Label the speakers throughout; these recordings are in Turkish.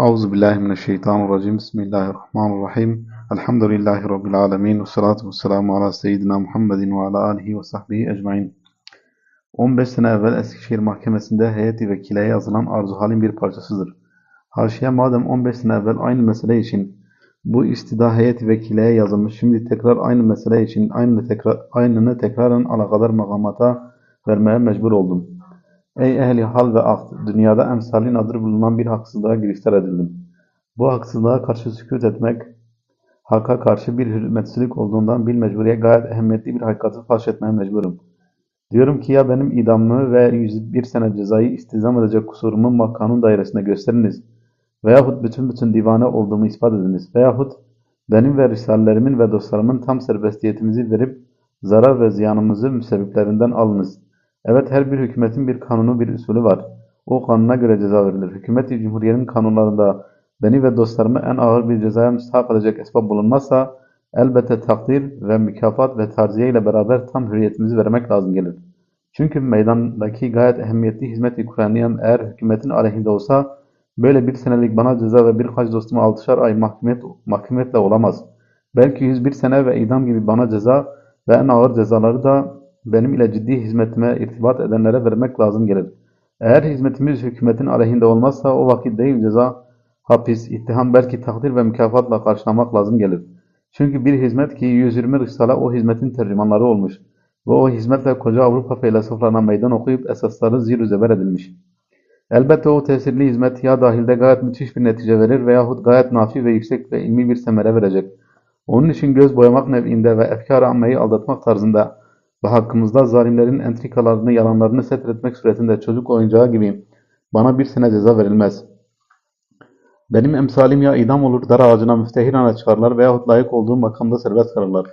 Speaker 1: Euzu billahi mineşşeytanirracim. Bismillahirrahmanirrahim. Elhamdülillahi rabbil alamin ve salatu vesselamu ala seyyidina Muhammedin ve ala alihi ve sahbihi ecmaîn. 15 sene evvel Eskişehir Mahkemesi'nde heyeti vekileye yazılan arzu halin bir parçasıdır. Haşiye madem 15 sene evvel aynı mesele için bu istida heyeti vekileye yazılmış, şimdi tekrar aynı mesele için aynı tekrar, aynını tekraren alakadar makamata vermeye mecbur oldum. Ey ehli hal ve akd, dünyada emsalin adı bulunan bir haksızlığa giriftar edildim. Bu haksızlığa karşı sükut etmek, hakka karşı bir hürmetsizlik olduğundan bil mecburiye gayet ehemmiyetli bir hakikati faş etmeye mecburum. Diyorum ki ya benim idamımı ve 101 sene cezayı istizam edecek kusurumu kanun dairesinde gösteriniz veyahut bütün bütün divane olduğumu ispat ediniz veyahut benim ve risalelerimin ve dostlarımın tam serbestiyetimizi verip zarar ve ziyanımızı müsebbiplerinden alınız. Evet her bir hükümetin bir kanunu bir usulü var. O kanuna göre ceza verilir. Hükümeti Cumhuriye'nin kanunlarında beni ve dostlarımı en ağır bir cezaya müstahak edecek esbab bulunmazsa elbette takdir ve mükafat ve tarziye ile beraber tam hürriyetimizi vermek lazım gelir. Çünkü meydandaki gayet ehemmiyetli hizmet-i Kur'aniyen eğer hükümetin aleyhinde olsa böyle bir senelik bana ceza ve birkaç dostuma altışar ay mahkumiyet, mahkumiyetle olamaz. Belki 101 sene ve idam gibi bana ceza ve en ağır cezaları da benim ile ciddi hizmetime irtibat edenlere vermek lazım gelir. Eğer hizmetimiz hükümetin aleyhinde olmazsa o vakit değil ceza, hapis, ittiham belki takdir ve mükafatla karşılamak lazım gelir. Çünkü bir hizmet ki 120 risale o hizmetin tercümanları olmuş ve o hizmetle koca Avrupa felsefelerine meydan okuyup esasları zir zeber edilmiş. Elbette o tesirli hizmet ya dahilde gayet müthiş bir netice verir veyahut gayet nafi ve yüksek ve ilmi bir semere verecek. Onun için göz boyamak nev'inde ve efkar-ı ammeyi aldatmak tarzında ve hakkımızda zalimlerin entrikalarını, yalanlarını setretmek suretinde çocuk oyuncağı gibi bana bir sene ceza verilmez. Benim emsalim ya idam olur, dar ağacına müftehirane çıkarlar veyahut layık olduğum makamda serbest kalırlar.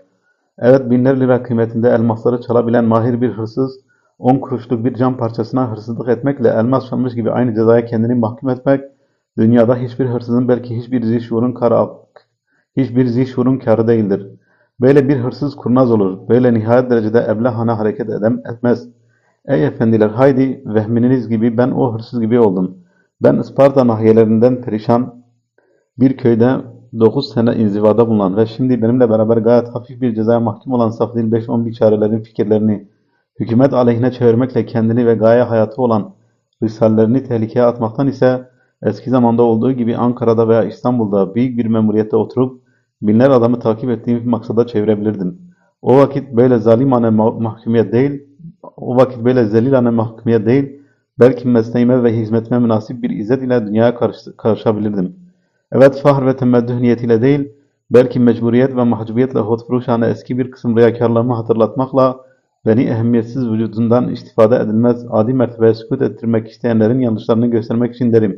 Speaker 1: Evet binler lira kıymetinde elmasları çalabilen mahir bir hırsız, on kuruşluk bir cam parçasına hırsızlık etmekle elmas çalmış gibi aynı cezaya kendini mahkum etmek, dünyada hiçbir hırsızın belki hiçbir zişurun karı, hiçbir zişurun karı değildir. Böyle bir hırsız kurnaz olur. Böyle nihayet derecede eblehane hareket edem, etmez. Ey efendiler haydi vehmininiz gibi ben o hırsız gibi oldum. Ben Isparta nahiyelerinden perişan bir köyde 9 sene inzivada bulunan ve şimdi benimle beraber gayet hafif bir cezaya mahkum olan saf değil 5-10 biçarelerin fikirlerini hükümet aleyhine çevirmekle kendini ve gaye hayatı olan risallerini tehlikeye atmaktan ise eski zamanda olduğu gibi Ankara'da veya İstanbul'da büyük bir memuriyette oturup binler adamı takip ettiğim maksada çevirebilirdim. O vakit böyle zalimane mahkumiyet değil, o vakit böyle zelilane mahkumiyet değil, belki mesleğime ve hizmetime münasip bir izzet ile dünyaya karış karışabilirdim. Evet fahr ve temeddüh niyetiyle değil, belki mecburiyet ve mahcubiyetle hotfuruşane eski bir kısım riyakarlarımı hatırlatmakla beni ehemmiyetsiz vücudundan istifade edilmez adi mertebeye sükut ettirmek isteyenlerin yanlışlarını göstermek için derim.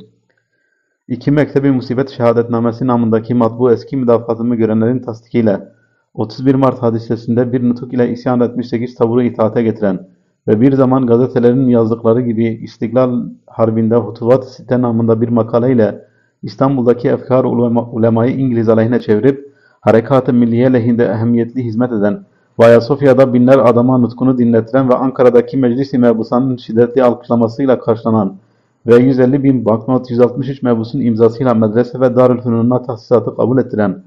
Speaker 1: İki Mektebi Musibet Şehadetnamesi namındaki matbu eski müdafatımı görenlerin tasdikiyle 31 Mart hadisesinde bir nutuk ile isyan etmiş 8 tavuru itaate getiren ve bir zaman gazetelerin yazdıkları gibi İstiklal Harbi'nde Hutuvat Site namında bir makaleyle İstanbul'daki efkar ulemayı İngiliz aleyhine çevirip harekat-ı milliye lehinde ehemmiyetli hizmet eden ve Ayasofya'da binler adama nutkunu dinletilen ve Ankara'daki meclis-i mebusanın şiddetli alkışlamasıyla karşılanan ve 150 bin banknot 163 mebusun imzasıyla medrese ve darülfünununa tahsisatı kabul ettiren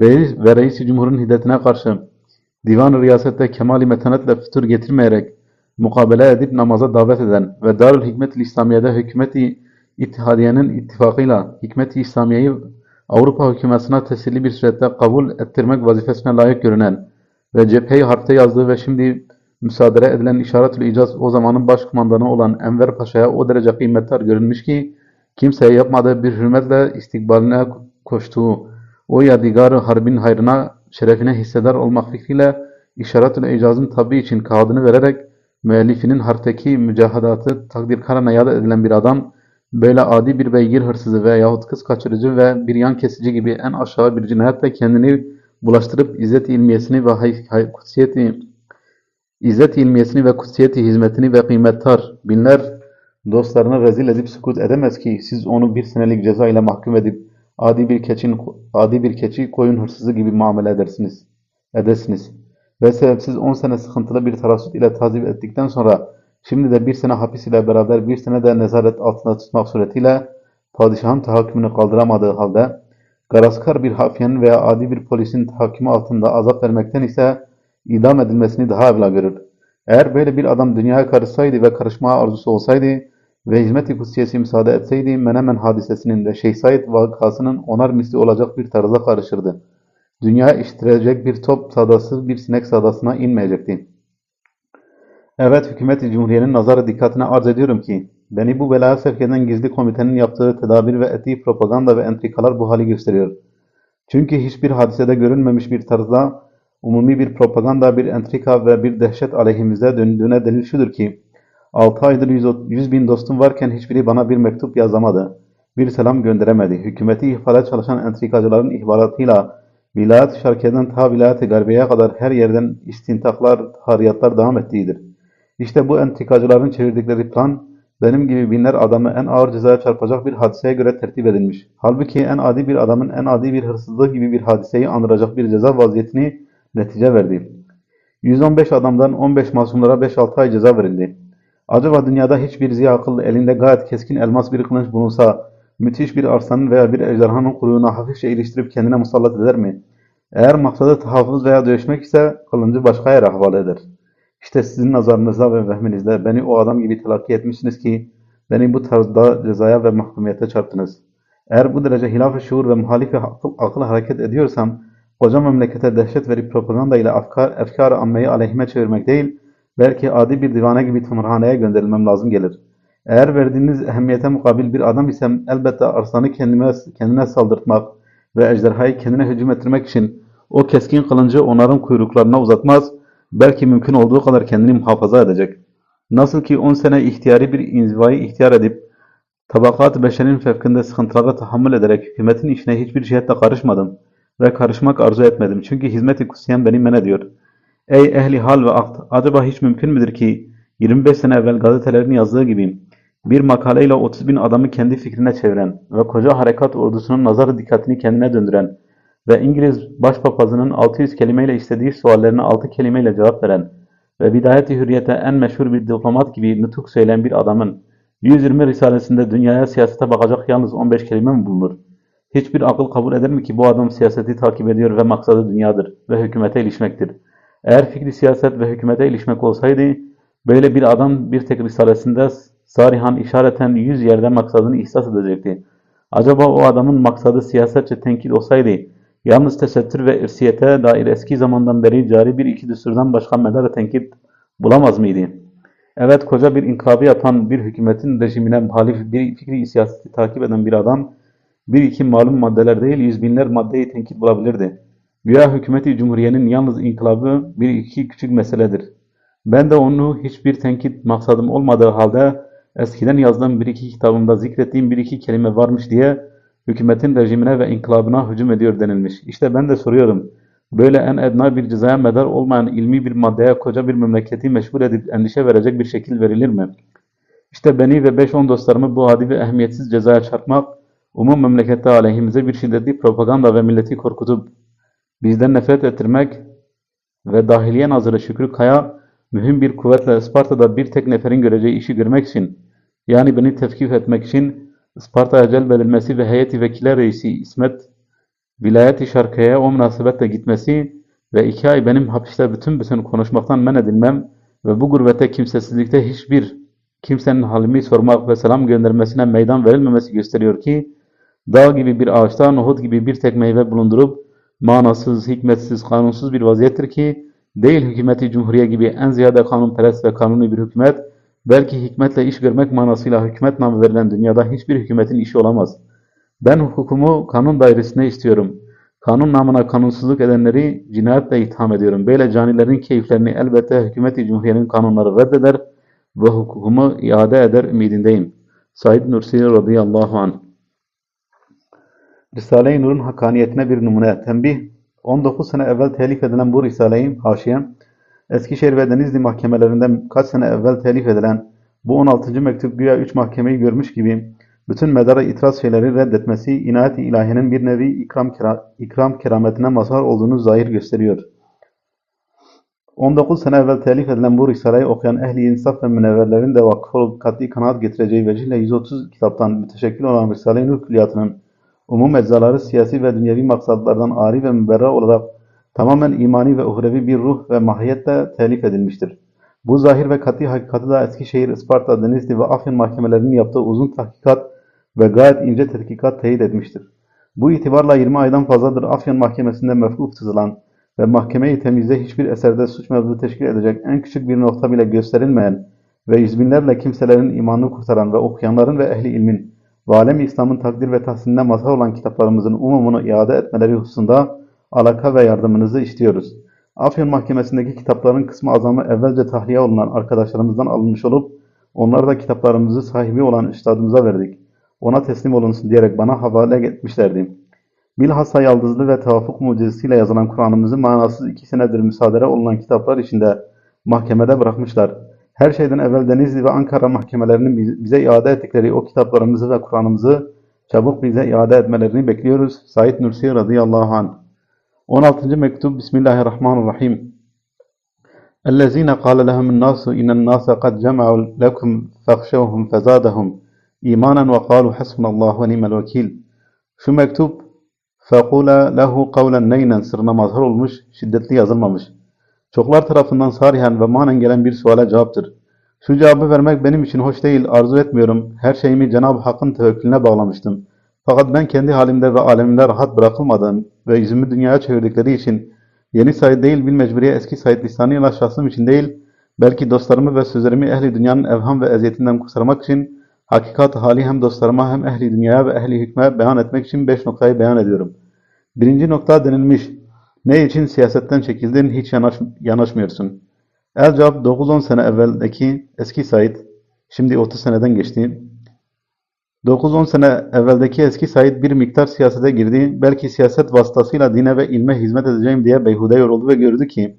Speaker 1: ve, ve reis Cumhur'un hiddetine karşı divan-ı riyasette kemali metanetle fütur getirmeyerek mukabele edip namaza davet eden ve Darül Hikmet-i İslamiye'de hükümeti İttihadiye'nin ittifakıyla Hikmet-i İslamiye'yi Avrupa hükümetine tesirli bir surette kabul ettirmek vazifesine layık görünen ve cepheyi harpte yazdığı ve şimdi müsaade edilen işaretül icaz o zamanın başkumandanı olan Enver Paşa'ya o derece kıymetli görünmüş ki kimseye yapmadığı bir hürmetle istikbaline koştuğu o yadigar harbin hayrına şerefine hissedar olmak fikriyle işaretül icazın tabi için kağıdını vererek müellifinin harpteki mücahadatı takdir karana yad edilen bir adam böyle adi bir beygir hırsızı veyahut kız kaçırıcı ve bir yan kesici gibi en aşağı bir cinayetle kendini bulaştırıp izzet ilmiyesini ve kutsiyeti İzzet ilmiyesini ve kutsiyeti hizmetini ve kıymettar binler dostlarını rezil edip sükut edemez ki siz onu bir senelik ceza ile mahkum edip adi bir keçin adi bir keçi koyun hırsızı gibi muamele edersiniz. Edesiniz. Ve sebepsiz 10 sene sıkıntılı bir tarasut ile tazip ettikten sonra şimdi de bir sene hapis ile beraber bir sene de nezaret altında tutmak suretiyle padişahın tahakkümünü kaldıramadığı halde, garaskar bir hafiyenin veya adi bir polisin tahakkümü altında azap vermekten ise idam edilmesini daha evla görür. Eğer böyle bir adam dünyaya karışsaydı ve karışmaya arzusu olsaydı ve hizmet-i kutsiyesi müsaade etseydi Menemen hadisesinin ve Şeyh Said vakasının onar misli olacak bir tarzda karışırdı. Dünyaya iştirecek bir top sadası bir sinek sadasına inmeyecekti. Evet, hükümet-i cumhuriyenin nazarı dikkatine arz ediyorum ki, beni bu belaya sevk eden gizli komitenin yaptığı tedabir ve ettiği propaganda ve entrikalar bu hali gösteriyor. Çünkü hiçbir hadisede görülmemiş bir tarzda umumi bir propaganda, bir entrika ve bir dehşet aleyhimize döndüğüne delil şudur ki, 6 aydır 100 bin dostum varken hiçbiri bana bir mektup yazamadı, bir selam gönderemedi. Hükümeti ihbara çalışan entrikacıların ihbaratıyla vilayet-i şarkiyeden ta vilayet-i garbiyeye kadar her yerden istintaklar, hariyatlar devam ettiğidir. İşte bu entrikacıların çevirdikleri plan, benim gibi binler adamı en ağır cezaya çarpacak bir hadiseye göre tertip edilmiş. Halbuki en adi bir adamın en adi bir hırsızlığı gibi bir hadiseyi andıracak bir ceza vaziyetini netice verdi. 115 adamdan 15 masumlara 5-6 ay ceza verildi. Acaba dünyada hiçbir ziya akıllı elinde gayet keskin elmas bir kılıç bulunsa, müthiş bir arsanın veya bir ejderhanın kuyruğuna hafifçe iliştirip kendine musallat eder mi? Eğer maksadı tahaffuz veya dövüşmek ise kılıncı başka yere havale eder. İşte sizin nazarınızda ve vehminizde beni o adam gibi telakki etmişsiniz ki, beni bu tarzda cezaya ve mahkumiyete çarptınız. Eğer bu derece hilaf-ı şuur ve muhalif akıl, akıl hareket ediyorsam, koca memlekete dehşet verip propaganda ile efkar-ı ammeyi aleyhime çevirmek değil, belki adi bir divane gibi tımarhaneye gönderilmem lazım gelir. Eğer verdiğiniz ehemmiyete mukabil bir adam isem elbette arsanı kendime, kendine saldırtmak ve ejderhayı kendine hücum ettirmek için o keskin kılıncı onların kuyruklarına uzatmaz, belki mümkün olduğu kadar kendini muhafaza edecek. Nasıl ki 10 sene ihtiyari bir inzivayı ihtiyar edip tabakat beşerin fevkinde sıkıntılara tahammül ederek hükümetin işine hiçbir cihetle karışmadım ve karışmak arzu etmedim. Çünkü hizmet-i kutsiyen beni men ediyor. Ey ehli hal ve akt! Acaba hiç mümkün müdür ki 25 sene evvel gazetelerin yazdığı gibi bir makaleyle 30 bin adamı kendi fikrine çeviren ve koca harekat ordusunun nazar dikkatini kendine döndüren ve İngiliz başpapazının 600 kelimeyle istediği suallerine 6 kelimeyle cevap veren ve Bidayet-i Hürriyet'e en meşhur bir diplomat gibi nutuk söyleyen bir adamın 120 risalesinde dünyaya siyasete bakacak yalnız 15 kelime mi bulunur? Hiçbir akıl kabul eder mi ki bu adam siyaseti takip ediyor ve maksadı dünyadır ve hükümete ilişmektir? Eğer fikri siyaset ve hükümete ilişmek olsaydı, böyle bir adam bir tek risalesinde sarihan işareten yüz yerde maksadını ihsas edecekti. Acaba o adamın maksadı siyasetçe tenkit olsaydı, yalnız tesettür ve irsiyete dair eski zamandan beri cari bir iki düsturdan başka medar tenkit bulamaz mıydı? Evet, koca bir inkılabı yapan bir hükümetin rejimine muhalif bir fikri siyaseti takip eden bir adam, bir iki malum maddeler değil yüz binler maddeyi tenkit bulabilirdi. Güya hükümeti cumhuriyenin yalnız inkılabı bir iki küçük meseledir. Ben de onu hiçbir tenkit maksadım olmadığı halde eskiden yazdığım bir iki kitabımda zikrettiğim bir iki kelime varmış diye hükümetin rejimine ve inkılabına hücum ediyor denilmiş. İşte ben de soruyorum. Böyle en edna bir cezaya medar olmayan ilmi bir maddeye koca bir memleketi meşgul edip endişe verecek bir şekil verilir mi? İşte beni ve 5-10 dostlarımı bu adi ve ehemmiyetsiz cezaya çarpmak, umum memlekette aleyhimize bir şiddetli propaganda ve milleti korkutup bizden nefret ettirmek ve dahiliye nazırı Şükrü Kaya mühim bir kuvvetle Isparta'da bir tek neferin göreceği işi görmek için yani beni tevkif etmek için Isparta'ya celbedilmesi ve heyeti vekiller reisi İsmet vilayet-i şarkıya o münasebetle gitmesi ve iki ay benim hapiste bütün bütün konuşmaktan men edilmem ve bu gurbette kimsesizlikte hiçbir kimsenin halimi sormak ve selam göndermesine meydan verilmemesi gösteriyor ki dağ gibi bir ağaçta nohut gibi bir tek meyve bulundurup manasız, hikmetsiz, kanunsuz bir vaziyettir ki değil hükümeti cumhuriye gibi en ziyade kanunperest ve kanuni bir hükümet belki hikmetle iş görmek manasıyla hükümet namı verilen dünyada hiçbir hükümetin işi olamaz. Ben hukukumu kanun dairesinde istiyorum. Kanun namına kanunsuzluk edenleri cinayetle itham ediyorum. Böyle canilerin keyiflerini elbette hükümeti cumhuriyenin kanunları reddeder ve hukukumu iade eder ümidindeyim. Said Nursi radıyallahu anh Risale-i Nur'un hakkaniyetine bir numune. Tembih 19 sene evvel telif edilen bu Risale-i Haşiye, Eskişehir ve Denizli mahkemelerinden kaç sene evvel telif edilen bu 16. mektup güya 3 mahkemeyi görmüş gibi bütün medara itiraz şeyleri reddetmesi inayet-i ilahiyenin bir nevi ikram, kera, ikram kerametine mazhar olduğunu zahir gösteriyor. 19 sene evvel telif edilen bu Risale'yi okuyan ehli insaf ve münevverlerin de vakıf olup kat'i kanaat getireceği vecihle 130 kitaptan müteşekkil olan Risale-i Nur külliyatının umum eczaları siyasi ve dünyevi maksatlardan ari ve müberra olarak tamamen imani ve uhrevi bir ruh ve mahiyetle telif edilmiştir. Bu zahir ve kat'i hakikati da Eskişehir, Isparta, Denizli ve Afyon mahkemelerinin yaptığı uzun tahkikat ve gayet ince tetkikat teyit etmiştir. Bu itibarla 20 aydan fazladır Afyon mahkemesinde mefkuf tutulan ve mahkeme-i temizde hiçbir eserde suç mevzu teşkil edecek en küçük bir nokta bile gösterilmeyen ve yüz binlerle kimselerin imanını kurtaran ve okuyanların ve ehli ilmin ve alem-i İslam'ın takdir ve tahsinine mazhar olan kitaplarımızın umumunu iade etmeleri hususunda alaka ve yardımınızı istiyoruz. Afyon Mahkemesi'ndeki kitapların kısmı azamı evvelce tahliye olunan arkadaşlarımızdan alınmış olup onları da kitaplarımızı sahibi olan üstadımıza verdik. Ona teslim olunsun diyerek bana havale etmişlerdi. Bilhassa yaldızlı ve tevafuk mucizesiyle yazılan Kur'an'ımızı manasız iki senedir müsaadere olunan kitaplar içinde mahkemede bırakmışlar. Her şeyden evvel Denizli ve Ankara mahkemelerinin bize iade ettikleri o kitaplarımızı ve Kur'an'ımızı çabuk bize iade etmelerini bekliyoruz. Said Nursi radıyallahu anh. 16. mektup Bismillahirrahmanirrahim. اَلَّذ۪ينَ قَالَ لَهُمُ النَّاسُ اِنَّ النَّاسَ قَدْ جَمَعُوا لَكُمْ فَاخْشَوْهُمْ فَزَادَهُمْ اِيمَانًا وَقَالُوا حَسْبُنَ اللّٰهُ وَنِعْمَ الْوَكِيلِ Şu mektup فَقُولَ لَهُ قَوْلًا neynen sırrına mazhar olmuş, şiddetli yazılmamış. Çoklar tarafından sarihen ve manen gelen bir suale cevaptır. Şu cevabı vermek benim için hoş değil, arzu etmiyorum. Her şeyimi Cenab-ı Hakk'ın tevekkülüne bağlamıştım. Fakat ben kendi halimde ve alemimde rahat bırakılmadığım ve yüzümü dünyaya çevirdikleri için yeni Said değil bir mecburiye eski Said lisanıyla şahsım için değil, belki dostlarımı ve sözlerimi ehli dünyanın evham ve eziyetinden kurtarmak için hakikat hali hem dostlarıma hem ehli dünyaya ve ehli hükme beyan etmek için beş noktayı beyan ediyorum. Birinci nokta denilmiş. Ne için siyasetten çekildin hiç yanaş, yanaşmıyorsun. El cevap 9-10 sene evveldeki eski Said, şimdi 30 seneden geçti. 9-10 sene evveldeki eski Said bir miktar siyasete girdi. Belki siyaset vasıtasıyla dine ve ilme hizmet edeceğim diye beyhude yoruldu ve gördü ki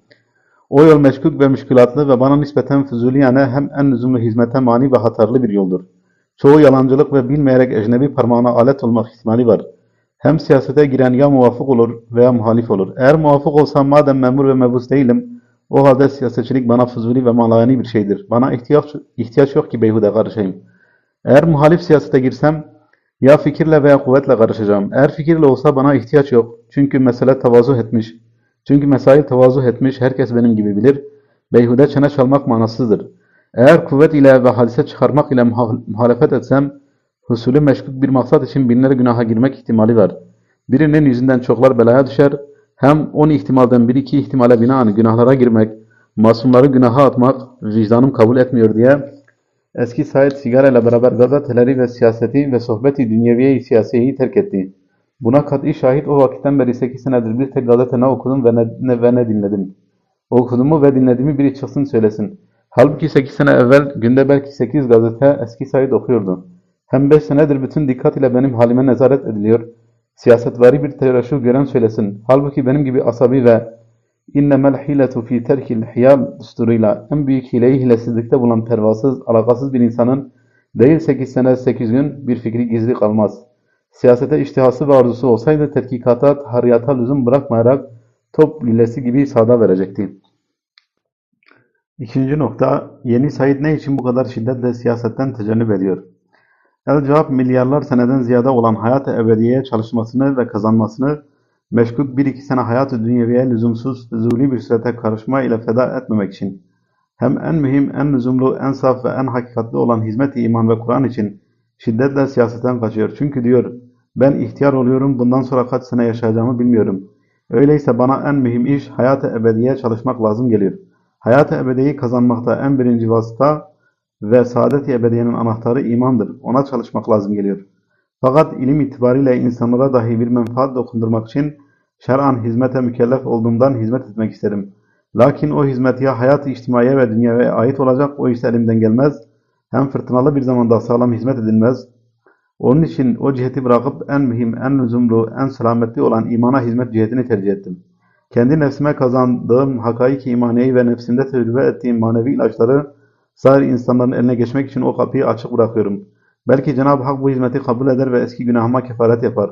Speaker 1: o yol meşkuk ve müşkülatlı ve bana nispeten füzuliyane hem en lüzumlu hizmete mani ve hatarlı bir yoldur. Çoğu yalancılık ve bilmeyerek ecnebi parmağına alet olmak ihtimali var. Hem siyasete giren ya muvafık olur veya muhalif olur. Eğer muvafık olsam madem memur ve mebus değilim, o halde siyasetçilik bana fuzuli ve malayani bir şeydir. Bana ihtiyaç, ihtiyaç yok ki beyhude karışayım. Eğer muhalif siyasete girsem, ya fikirle veya kuvvetle karışacağım. Eğer fikirle olsa bana ihtiyaç yok. Çünkü mesele tevazu etmiş. Çünkü mesail tevazu etmiş, herkes benim gibi bilir. Beyhude çene çalmak manasızdır. Eğer kuvvet ile ve hadise çıkarmak ile muhalefet etsem, husulü meşkuk bir maksat için binler günaha girmek ihtimali var. Birinin yüzünden çoklar belaya düşer, hem on ihtimalden bir iki ihtimale binaen günahlara girmek, masumları günaha atmak vicdanım kabul etmiyor diye eski Said sigara ile beraber gazeteleri ve siyaseti ve sohbeti dünyeviye siyasiyeyi terk etti. Buna kat'i şahit o vakitten beri 8 senedir bir tek gazete ne okudum ve ne, ne, ve ne dinledim. Okuduğumu ve dinlediğimi biri çıksın söylesin. Halbuki 8 sene evvel günde belki 8 gazete eski Said okuyordu. Hem 5 senedir bütün dikkat ile benim halime nezaret ediliyor. Siyasetvari bir tereşuh gören söylesin. Halbuki benim gibi asabi ve innemel hiletu fi terkil hiyal düsturuyla en büyük hileyi hilesizlikte bulan pervasız, alakasız bir insanın değil 8 sene 8 gün bir fikri gizli kalmaz. Siyasete iştihası ve arzusu olsaydı tetkikata, tahriyata lüzum bırakmayarak top hilesi gibi sağda verecekti. İkinci nokta, yeni Said ne için bu kadar şiddetle siyasetten tecennüp ediyor? El cevap milyarlar seneden ziyade olan hayat-ı ebediyeye çalışmasını ve kazanmasını meşguk bir iki sene hayat-ı dünyeviye lüzumsuz, zuli bir sürete karışma ile feda etmemek için hem en mühim, en lüzumlu, en saf ve en hakikatli olan hizmet-i iman ve Kur'an için şiddetle siyasetten kaçıyor. Çünkü diyor, ben ihtiyar oluyorum, bundan sonra kaç sene yaşayacağımı bilmiyorum. Öyleyse bana en mühim iş hayat-ı ebediye çalışmak lazım geliyor. Hayat-ı ebediyeyi kazanmakta en birinci vasıta ve saadet-i ebediyenin anahtarı imandır. Ona çalışmak lazım geliyor. Fakat ilim itibariyle insanlara dahi bir menfaat dokundurmak için şer'an hizmete mükellef olduğumdan hizmet etmek isterim. Lakin o hizmet ya hayat-ı içtimaiye ve dünyaya ait olacak, o ise elimden gelmez. Hem fırtınalı bir zamanda sağlam hizmet edilmez. Onun için o ciheti bırakıp en mühim, en lüzumlu, en selametli olan imana hizmet cihetini tercih ettim. Kendi nefsime kazandığım hakaik imaniyeyi ve nefsimde tecrübe ettiğim manevi ilaçları sair insanların eline geçmek için o kapıyı açık bırakıyorum. Belki Cenab-ı Hak bu hizmeti kabul eder ve eski günahıma kefaret yapar.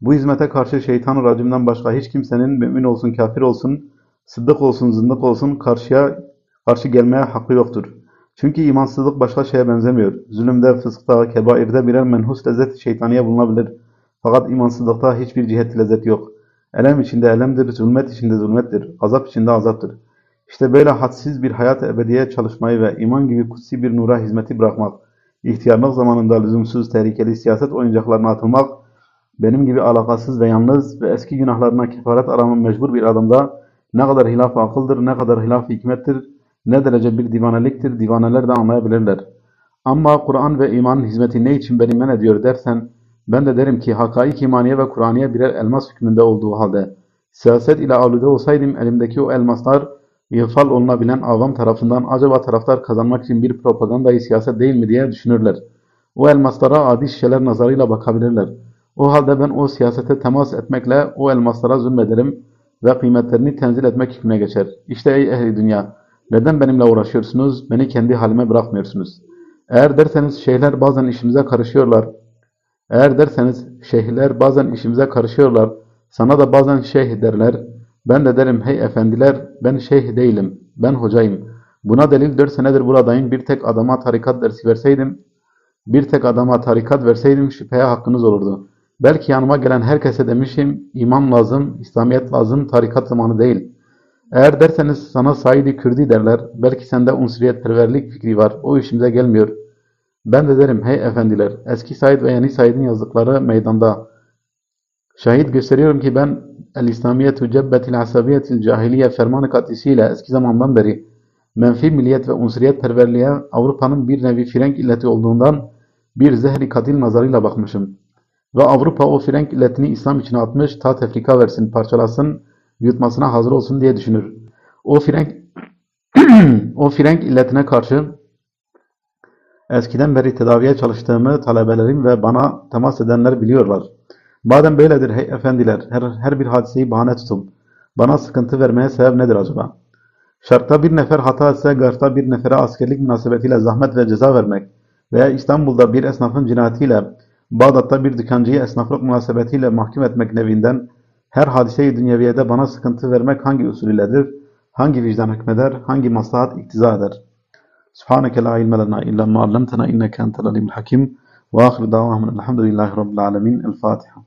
Speaker 1: Bu hizmete karşı şeytan racimden başka hiç kimsenin mümin olsun kafir olsun Sıddık olsun, zındık olsun karşıya karşı gelmeye hakkı yoktur. Çünkü imansızlık başka şeye benzemiyor. Zulümde, fıskta, kebairde birer menhus lezzet şeytaniye bulunabilir. Fakat imansızlıkta hiçbir cihet lezzet yok. Elem içinde elemdir, zulmet içinde zulmettir, azap içinde azaptır. İşte böyle hadsiz bir hayat ebediye çalışmayı ve iman gibi kutsi bir nura hizmeti bırakmak, ihtiyarlık zamanında lüzumsuz, tehlikeli siyaset oyuncaklarına atılmak, benim gibi alakasız ve yalnız ve eski günahlarına kefaret arama mecbur bir adamda ne kadar hilaf akıldır, ne kadar hilaf hikmettir, ne derece bir divaneliktir, divaneler de anlayabilirler. Ama Kur'an ve imanın hizmeti ne için beni men ediyor dersen, ben de derim ki hakaik imaniye ve Kur'aniye birer elmas hükmünde olduğu halde, siyaset ile alude olsaydım elimdeki o elmaslar, İğfal olunabilen avam tarafından acaba taraftar kazanmak için bir propagandayı siyaset değil mi diye düşünürler. O elmaslara adi şişeler nazarıyla bakabilirler. O halde ben o siyasete temas etmekle o elmaslara zulmederim ve kıymetlerini tenzil etmek hükmüne geçer. İşte ey ehli dünya, neden benimle uğraşıyorsunuz, beni kendi halime bırakmıyorsunuz? Eğer derseniz şeyhler bazen işimize karışıyorlar, eğer derseniz şeyhler bazen işimize karışıyorlar, sana da bazen şeyh derler, ben de derim hey efendiler ben şeyh değilim, ben hocayım. Buna delil 4 senedir buradayım bir tek adama tarikat dersi verseydim, bir tek adama tarikat verseydim şüpheye hakkınız olurdu. Belki yanıma gelen herkese demişim imam lazım, İslamiyet lazım, tarikat zamanı değil. Eğer derseniz sana Said-i Kürdi derler, belki sende unsüriyetperverlik fikri var, o işimize gelmiyor. Ben de derim hey efendiler, eski Said ve yeni Said'in yazdıkları meydanda. Şahit gösteriyorum ki ben El-İslamiyetu cebbetil asabiyetil cahiliye fermanı katisiyle eski zamandan beri menfi milliyet ve unsuriyet perverliğe Avrupa'nın bir nevi frenk illeti olduğundan bir zehri katil nazarıyla bakmışım. Ve Avrupa o frenk illetini İslam içine atmış, ta tefrika versin, parçalasın, yutmasına hazır olsun diye düşünür. O frenk o frenk illetine karşı eskiden beri tedaviye çalıştığımı talebelerim ve bana temas edenler biliyorlar. Madem böyledir hey efendiler, her, her bir hadiseyi bahane tutup bana sıkıntı vermeye sebep nedir acaba? Şarkta bir nefer hata etse garfta bir nefere askerlik münasebetiyle zahmet ve ceza vermek veya İstanbul'da bir esnafın cinayetiyle Bağdat'ta bir dükkancıyı esnaflık münasebetiyle mahkum etmek nevinden her hadiseyi dünyeviyede bana sıkıntı vermek hangi usul iledir? Hangi vicdan hükmeder? Hangi maslahat iktiza eder? Subhaneke la ilme lena illa ma allamtena inneke entel alimul hakim ve ahir davamın elhamdülillahi rabbil alemin. El Fatiha.